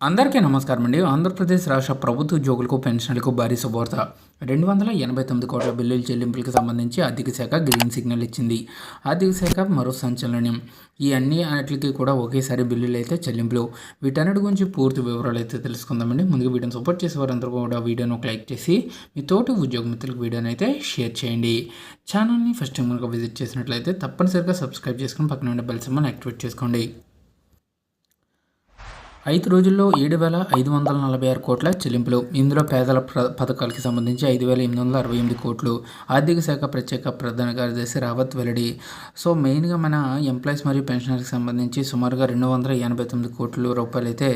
అందరికీ నమస్కారం అండి ఆంధ్రప్రదేశ్ రాష్ట్ర ప్రభుత్వ ఉద్యోగులకు పెన్షన్లకు భారీ శుభవార్త. రెండు వందల ఎనభై తొమ్మిది కోట్ల బిల్లుల చెల్లింపులకు సంబంధించి ఆర్థిక శాఖ గ్రీన్ సిగ్నల్ ఇచ్చింది. ఆర్థిక శాఖ మరో సంచలనం. ఈ అన్ని వాటికి కూడా ఒకేసారి బిల్లులు అయితే చెల్లింపులు. వీటన్నిటి గురించి పూర్తి వివరాలు అయితే తెలుసుకుందామండి. ముందుగా వీడియోని సపోర్ట్ చేసే వారందరూ కూడా వీడియోను ఒక లైక్ చేసి మీ తోటి ఉద్యోగ మిత్రులకు వీడియోని అయితే షేర్ చేయండి. ఛానల్ని ఫస్ట్ టైం కనుక విజిట్ చేసినట్లయితే తప్పనిసరిగా సబ్స్క్రైబ్ చేసుకుని పక్కన ఉండే బెల్ సమ్మని యాక్టివేట్ చేసుకోండి. ఐదు రోజుల్లో ఏడు వేల ఐదు వందల నలభై ఆరు కోట్ల చెల్లింపులు. ఇందులో పేదల ప్ర పథకాలకి సంబంధించి ఐదు వేల ఎనిమిది వందల అరవై ఎనిమిది కోట్లు ఆర్థిక శాఖ ప్రత్యేక ప్రధాన కార్యదర్శి రావత్ వెల్లడి. సో మెయిన్గా మన ఎంప్లాయీస్ మరియు పెన్షనర్కి సంబంధించి సుమారుగా రెండు వందల ఎనభై తొమ్మిది కోట్ల రూపాయలు అయితే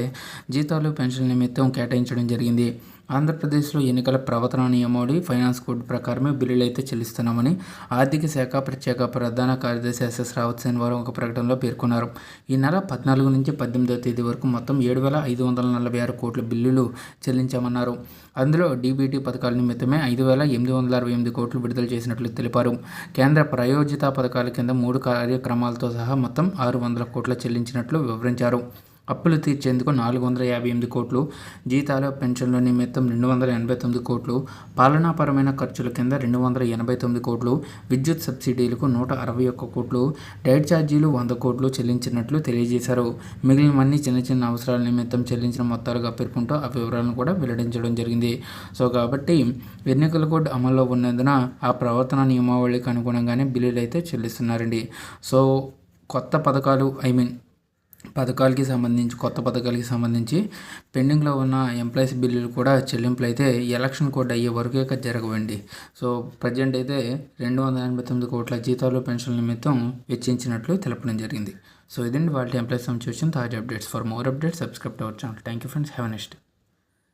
జీతాలు పెన్షన్ నిమిత్తం కేటాయించడం జరిగింది. ఆంధ్రప్రదేశ్లో ఎన్నికల ప్రవర్తన నియమావళి ఫైనాన్స్ కోడ్ ప్రకారమే బిల్లులు అయితే చెల్లిస్తున్నామని ఆర్థిక శాఖ ప్రత్యేక ప్రధాన కార్యదర్శి ఎస్ఎస్ రావత్ శనివారం ఒక ప్రకటనలో పేర్కొన్నారు. ఈ నెల పద్నాలుగు నుంచి పద్దెనిమిదవ తేదీ వరకు మొత్తం ఏడు వేల ఐదు వందల నలభై ఆరు కోట్ల బిల్లులు చెల్లించామన్నారు. అందులో డీబీటీ పథకాల నిమిత్తమే ఐదు వేల ఎనిమిది వందల అరవై ఎనిమిది కోట్లు విడుదల చేసినట్లు తెలిపారు. కేంద్ర ప్రయోజిత పథకాల కింద మూడు కార్యక్రమాలతో సహా మొత్తం ఆరు వందల కోట్ల చెల్లించినట్లు వివరించారు. అప్పులు తీర్చేందుకు నాలుగు వందల యాభై ఎనిమిది కోట్లు జీతాలు పెన్షన్ల నిమిత్తం రెండు వందల ఎనభై తొమ్మిది కోట్లు పాలనాపరమైన ఖర్చుల కింద రెండు వందల ఎనభై తొమ్మిది కోట్లు విద్యుత్ సబ్సిడీలకు నూట అరవై ఒక్క కోట్లు డైట్ ఛార్జీలు వంద కోట్లు చెల్లించినట్లు తెలియజేశారు. మిగిలినవన్నీ చిన్న చిన్న అవసరాల నిమిత్తం చెల్లించిన మొత్తాలుగా పేర్కొంటూ ఆ వివరాలను కూడా వెల్లడించడం జరిగింది. సో కాబట్టి ఎన్నికల కోడ్ అమల్లో ఉన్నందున ఆ ప్రవర్తన నియమావళికి అనుగుణంగానే బిల్లులు అయితే చెల్లిస్తున్నారండి. సో కొత్త పథకాలు ఐ మీన్ పథకాలకి సంబంధించి కొత్త పథకాలకి సంబంధించి పెండింగ్లో ఉన్న ఎంప్లాయీస్ బిల్లులు కూడా చెల్లింపులు అయితే ఎలక్షన్ కోడ్ అయ్యే వరకు జరగవండి. సో ప్రజెంట్ అయితే రెండు వందల ఎనభై తొమ్మిది కోట్ల జీతాలు పెన్షన్ నిమిత్తం వెచ్చించినట్లు తెలపడం జరిగింది. సో ఇదండి వాళ్ళ ఎంప్లాయీస్ సంబంధించి తాజా updates. For more updates subscribe our channel. Thank you friends. Have next